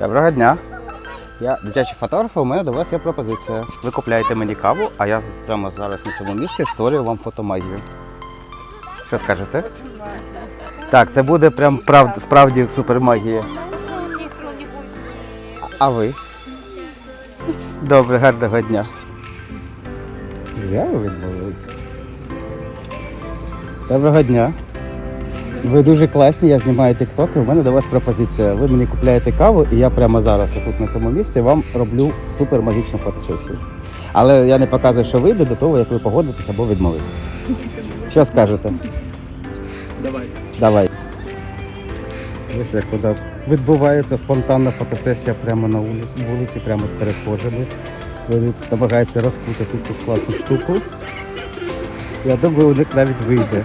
Доброго дня. Я дитячий фотограф, у мене до вас є пропозиція. Ви купляєте мені каву, а я прямо зараз на цьому місці створюю вам фотомагію. Що скажете? Так, це буде прям прав... справді супермагія. А ви? Добре, гарного дня. Я відмовився. Доброго дня. Ви дуже класні, я знімаю і у мене до вас пропозиція. Ви мені купляєте каву, і я прямо зараз, тут на цьому місці, вам роблю супер магічну фотосесію. Але я не показую, що вийде до того, як ви погодитесь або відмовитесь. Що скажете? Давай. Давай. Ось як у нас відбувається спонтанна фотосесія прямо на вулиці, вулиці прямо з перехожими. Вони намагаються розпутати цю класну штуку. Я думаю, у них навіть вийде.